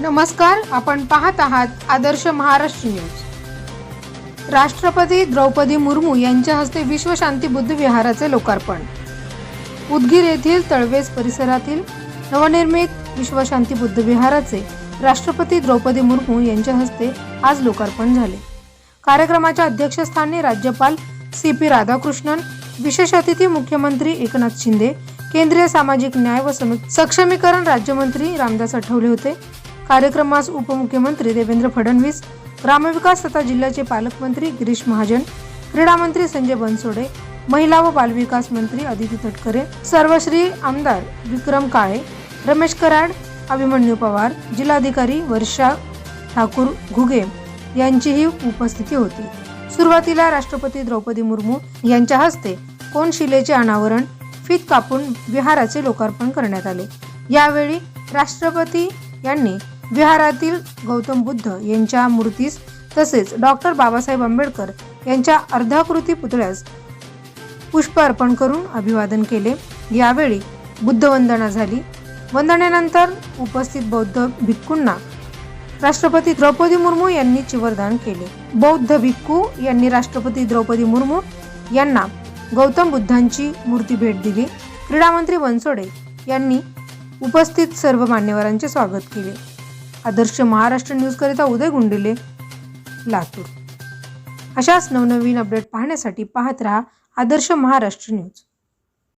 नमस्कार आपण पाहत आहात आदर्श महाराष्ट्र न्यूज. राष्ट्रपती द्रौपदी मुर्मू यांच्या हस्ते विश्वशांती बुद्ध विहाराचे लोकार्पण. उदगीर येथील तळवेज परिसरातील नवनिर्मित विश्वशांती बुद्ध विहाराचे राष्ट्रपती द्रौपदी मुर्मू यांच्या हस्ते आज लोकार्पण झाले. कार्यक्रमाच्या अध्यक्षस्थानी राज्यपाल सी पी राधाकृष्णन विशेष अतिथी मुख्यमंत्री एकनाथ शिंदे केंद्रीय सामाजिक न्याय व सक्षमीकरण राज्यमंत्री रामदास आठवले होते कार्यक्रमास उपमुख्यमंत्री देवेंद्र फडणवीस ग्रामविकास तथा जिल्ह्याचे पालकमंत्री गिरीश महाजन क्रीडा मंत्री संजय बनसोडे महिला व बालविकास मंत्री अदिती तटकरे सर्वश्री आमदार विक्रम काळे रमेश कराड अभिमन्यू पवार जिल्हाधिकारी वर्षा ठाकूर घुगे यांचीही उपस्थिती होती. सुरुवातीला राष्ट्रपती द्रौपदी मुर्मू यांच्या हस्ते कोनशिलेचे अनावरण फीत कापून विहाराचे लोकार्पण करण्यात आले. यावेळी राष्ट्रपती यांनी विहारातील गौतम बुद्ध यांच्या मूर्तीस तसेच डॉक्टर बाबासाहेब आंबेडकर यांच्या अर्धाकृती पुतळ्यास पुष्प अर्पण करून अभिवादन केले. यावेळी बुद्धवंदना झाली. वंदनेनंतर उपस्थित बौद्ध भिक्खूंना राष्ट्रपती द्रौपदी मुर्मू यांनी चिवरदान केले. बौद्ध भिक्खू यांनी राष्ट्रपती द्रौपदी मुर्मू यांना गौतम बुद्धांची मूर्ती भेट दिली. क्रीडा मंत्री बनसोडे यांनी उपस्थित सर्व मान्यवरांचे स्वागत केले. आदर्श महाराष्ट्र न्यूजकरिता उदय गुंडिले लातूर. अशाच नवनवीन अपडेट पाहण्यासाठी पाहत रहा आदर्श महाराष्ट्र न्यूज.